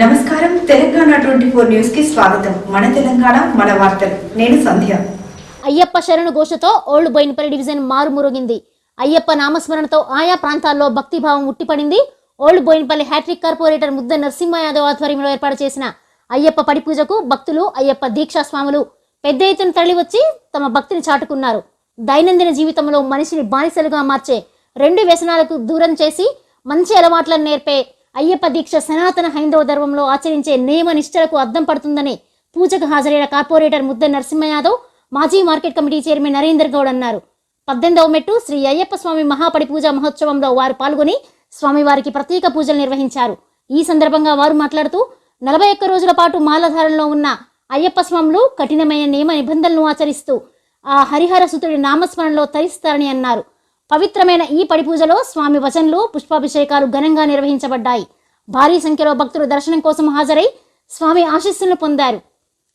నమస్కారం. Telangana twenty four న్యూస్కి స్వాగతం. మన తెలంగాణ మన వార్తలు. నేను సంధ్య. అయ్యప్ప శరణు ఘోషతో ఓల్డ్ బోయినపల్లి డివిజన్ మారుమురుగింది. అయ్యప్ప నామస్మరణతో ఆయా ప్రాంతాల్లో భక్తిభావం ఉట్టిపడింది. Old Boinpally hat-trick corporator Mudda Narasimha Yadav ఆధ్వర్యంలో ఏర్పాటు చేసిన అయ్యప్ప పడి పూజకు భక్తులు అయ్యప్ప దీక్షా స్వాములు పెద్ద ఎత్తున తరలివచ్చి తమ భక్తిని చాటుకున్నారు. దైనందిన జీవితంలో మనిషిని బానిసలుగా మార్చే రెండు వ్యసనాలకు దూరం చేసి మంచి అలవాట్లను నేర్పే అయ్యప్ప దీక్ష సనాతన హైందవ ధర్మంలో ఆచరించే నియమ నిష్ఠలకు అద్దం పడుతుందని పూజకు హాజరైన కార్పొరేటర్ ముద్ద నరసింహ యాదవ్ మాజీ market committee chairman Narender Goud అన్నారు. పద్దెనిమిదవ మెట్టు శ్రీ అయ్యప్ప స్వామి మహాపడి పూజ మహోత్సవంలో వారు పాల్గొని స్వామివారికి ప్రత్యేక పూజలు నిర్వహించారు. ఈ సందర్భంగా వారు మాట్లాడుతూ నలభై ఒక్క రోజుల పాటు మాలధారణలో ఉన్న అయ్యప్ప స్వాములు కఠినమైన నియమ నిబంధనలను ఆచరిస్తూ ఆ హరిహర సుతుడి నామస్మరణలో తరిస్తారని అన్నారు. పవిత్రమైన ఈ పడి పూజలో స్వామి వచనలు పుష్పాభిషేకాలు ఘనంగా నిర్వహించబడ్డాయి. భారీ సంఖ్యలో భక్తులు దర్శనం కోసం హాజరై స్వామి ఆశీస్సులను పొందారు.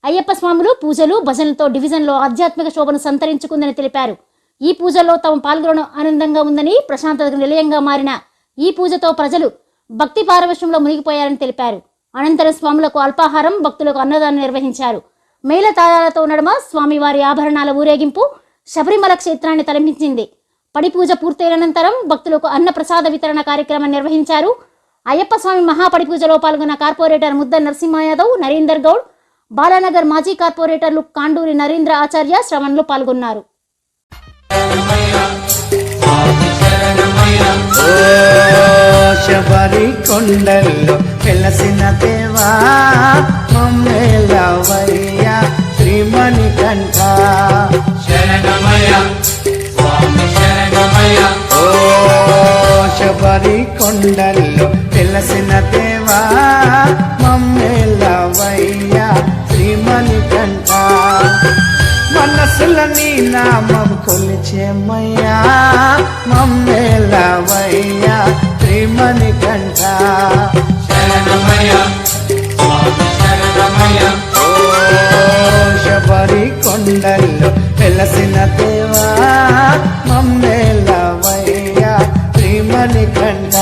అయ్యప్ప స్వాములు పూజలు భజనలతో డివిజన్లో ఆధ్యాత్మిక శోభను సంతరించుకుందని తెలిపారు. ఈ పూజల్లో తాము పాల్గొనడం ఆనందంగా ఉందని ప్రశాంతతకు నిలయంగా మారిన ఈ పూజతో ప్రజలు భక్తి పారవశ్యంలో మునిగిపోయారని తెలిపారు. అనంతరం స్వాములకు అల్పాహారం భక్తులకు అన్నదానం నిర్వహించారు. మేళ తాళాలతో నడుమ స్వామివారి ఆభరణాల ఊరేగింపు శబరిమల క్షేత్రాన్ని తలపించింది. పడి పూజ పూర్తయిన అనంతరం భక్తులకు అన్న ప్రసాద వితరణ కార్యక్రమం నిర్వహించారు. అయ్యప్ప స్వామి మహాపడి పూజలో పాల్గొన్న కార్పొరేటర్ ముద్ద నరసింహ యాదవ్ నరేందర్ గౌడ్ బాలానగర్ మాజీ కార్పొరేటర్లు కాండూరి నరేంద్ర ఆచార్య శ్రవణ్లు పాల్గొన్నారు. ఓ శబరి కొండల్లో వెలసిన దేవా మమ్మేలవయ్యా శ్రీమణి కంఠ శరణమయ స్వామి ఓ శబరి కొండల్లో వెలసిన దేవా మమ్మేలవయ్యా శ్రీమణి కంఠ. మనసుల నీ నామం కొలిచేమయ్యా మమ్మేలవయ్యా శ్రీమణి కంఠ. శరణమయ శరణమయ ఓ శబరి కొండల్లో వెలసిన శ్రీమణి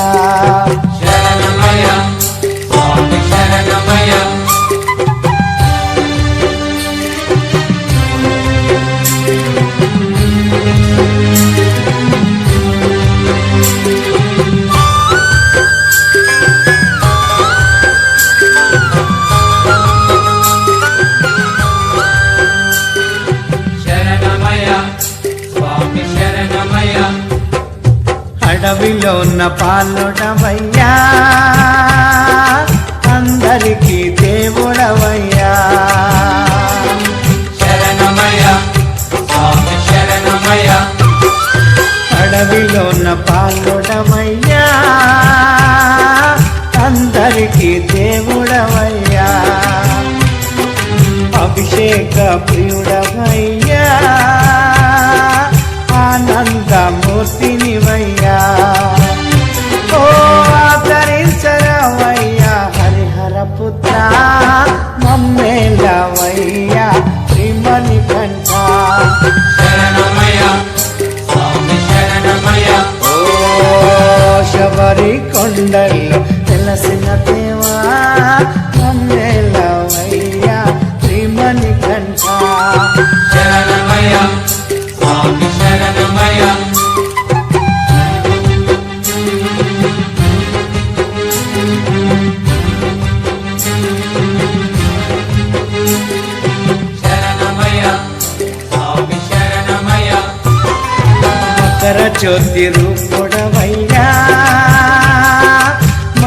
పాలుడవయ్యా. అందరికీ దేవుడవయ్యా. శరణమయ స్వామి శరణమయ అడవిలో ఉన్న పాలుడవయ్యా అందరికీ దేవుడవయ్యా. అభిషేక ప్రియుడవయ్యా. శబరి కొండల్లో తెలిసిన దేవా మమ్మేలవయ్యా శ్రీమణి శరణమయ స్వామి శరణమయ మకర జ్యోతి రూపుడవయ్యా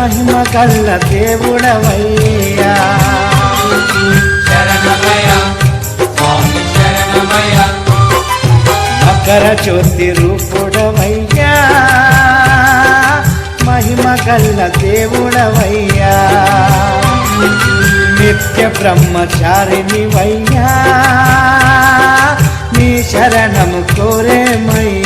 మహిమ కళ్ళ దేవుడవయ్యా. మకర జ్యోతి రూపుడవయ్యా. మహిమ కళ్ళ దేవుడవయ్యా. నిత్య బ్రహ్మచారిని వయ్యా నీ శరణము కోరేమయ్యా.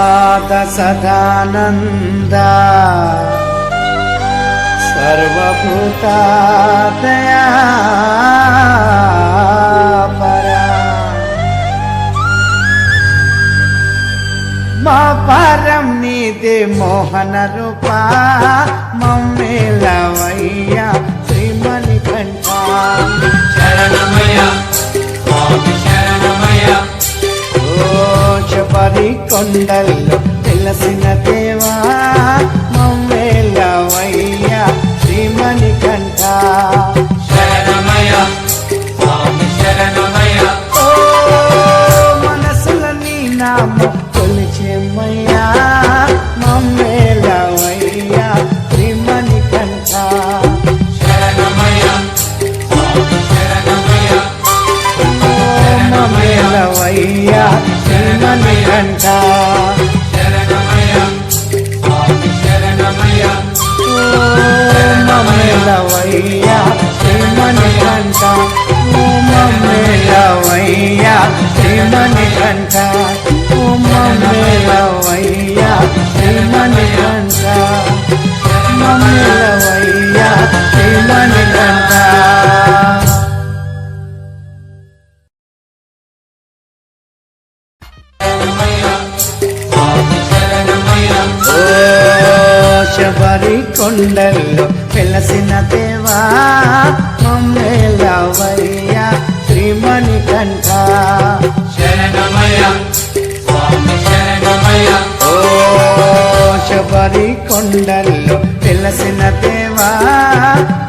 భూతనాథ సదానంద. సర్వభూతాదయా పరా. మా పరం నీదే మోహన రూపా. మమ్మేలవయ్యా శ్రీమణి కంఠ. శరణమయ స్వామి శరణమయ శబరి కొండల్లో తెలిసిన శ్రీమణి కంఠ శరణమయ స్వామి శరణమయ మమ్మేలవయ్యా శ్రీమణి కంఠ ఓ మమ్మేలవయ్యా శ్రీమణి కంఠ ఓ మమ్మేలవయ్యా శ్రీమణి కంఠ మమ్మేలవయ్యా శ్రీమణి శబరి కొండల్లో వెలసిన దేవా మమ్మేలవయ్యా శ్రీమణి కంఠ. శరణమయ ఓ శబరి కొండల్లో వెలసిన దేవా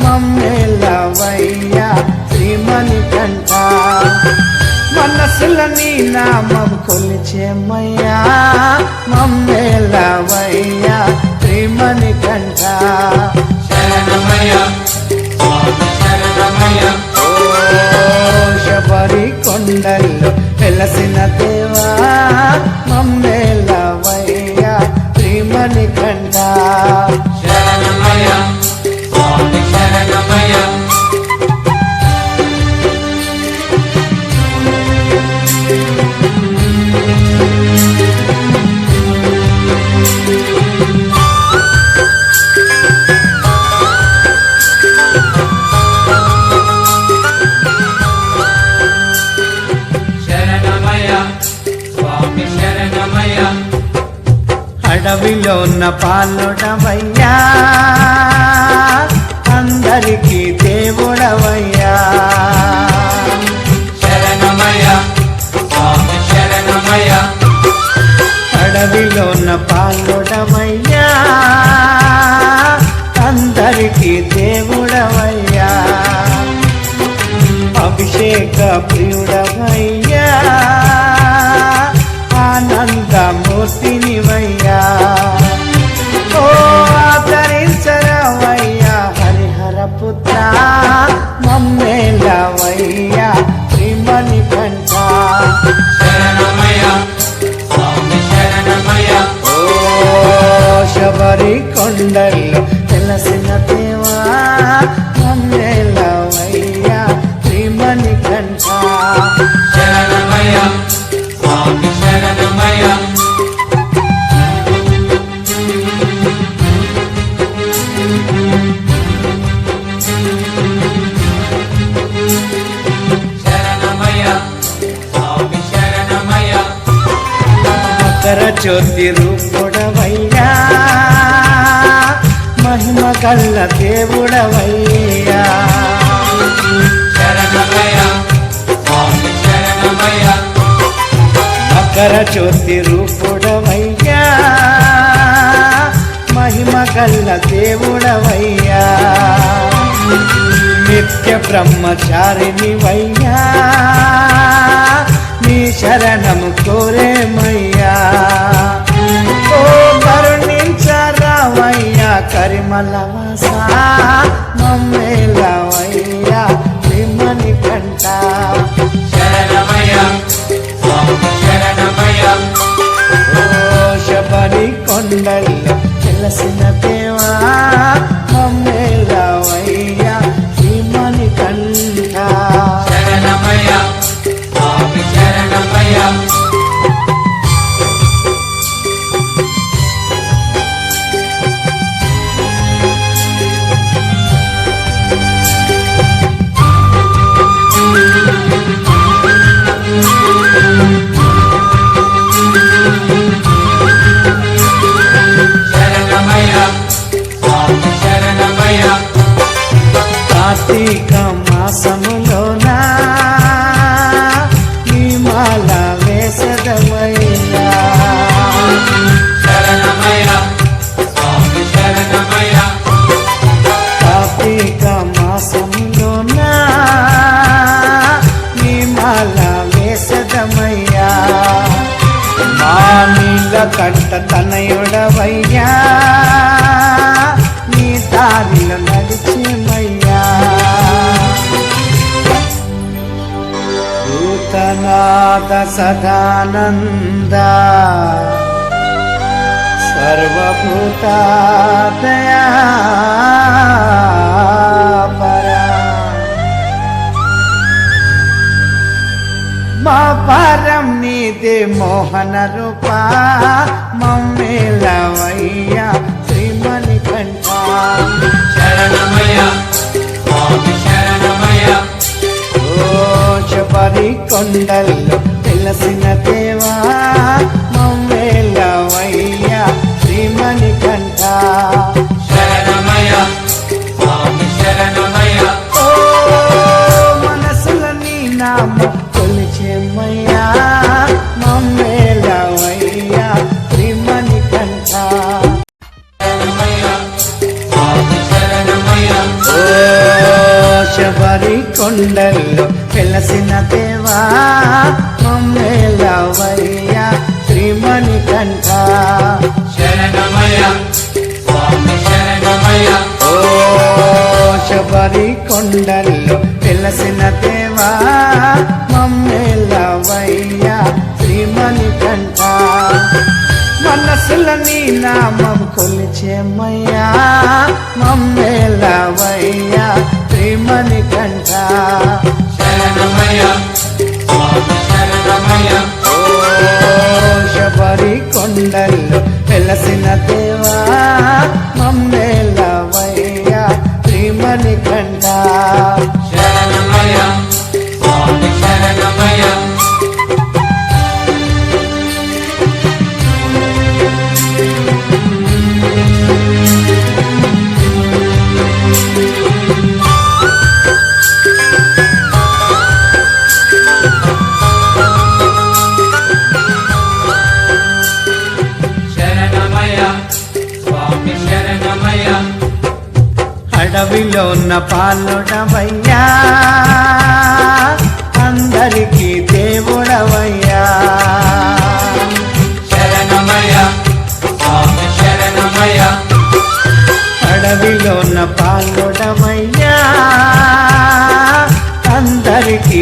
మమ్మేలవయ్యా శ్రీమణి కంఠ. మనసుల నీ నామం కొలిచేమయ్యా మమ్మేలవయ్యా శ్రీమణి కంఠ. శరణమయ శరణమయ శబరి కొండల్లో వెలసిన దేవా మమ్మేలవయ్యా శ్రీమణి కంఠ. ఉన్న పాలుడవయ్యా. అందరికీ దేవుడవయ్యా. శరణమయ స్వామి శరణమయ అడవిలో ఉన్న పాలుడవయ్యా అందరికీ దేవుడవయ్యా. అభిషేక ప్రియుడవయ్యా. శబరి కొండల్లో తెలిసిన దేవా మమ్మేలవయ్యా శ్రీమణి కంఠ. శరణమయ స్వామి శరణమయ శరణమయ స్వామి శరణమయ మకర జ్యోతి కళ్ళ దేవుడవయ్యా. మకర జ్యోతి రూపుడవయ్యా. మహిమ కళ్ళ దేవుడవయ్యా. నిత్య బ్రహ్మచారిని వయ్యా నీ శరణము కోరే కరిమల వాసా మమ్మేలవయ్యా విమని కంట. శరణమయ్య ఓ శబరి కొండల్లో కార్తీక మాసములోనా ఈ మాల వేసదమయ్యా శరణమయ్య స్వామి శరణమయ్య. కార్తీక మాసములోనా ఈ మాల వేసదమయ్యా? మా నీళ్ళ కంట తనయుడవయ్యా? నీ దారిలో భూతనాథ సదానంద సర్వభూతాదయా పరా మా పరం నీదే మోహన రూపా మమ్మేలవయ్యా శ్రీమణి కొండల్లో తెలిసిన దేవా మమ్మేలవయ్యా శ్రీమణి కంఠ. శరణమయ్య స్వామి శరణమయ్య. ఓ మనసుల నీ నామ కొలిచేమయ్యా మమ్మేలవయ్యా శ్రీమణి ఓ శబరి కొండల్లో వెలసిన దేవా మమ్మేలవయ్యా శ్రీమణి కంఠ. శరణమయ్య స్వామి శరణమయ్య. ఓ శబరి కొండల్లో వెలసిన దేవా మమ్మేలవయ్యా శ్రీమణి కంఠ. మనసుల నీ నామం కొలిచేమయ్యా మమ్మేలవయ్యా శరణమయ్య స్వామి శరణమయ్య. ఓ శబరి కొండల్లో వెలసిన దేవా ఉన్న అందరికీ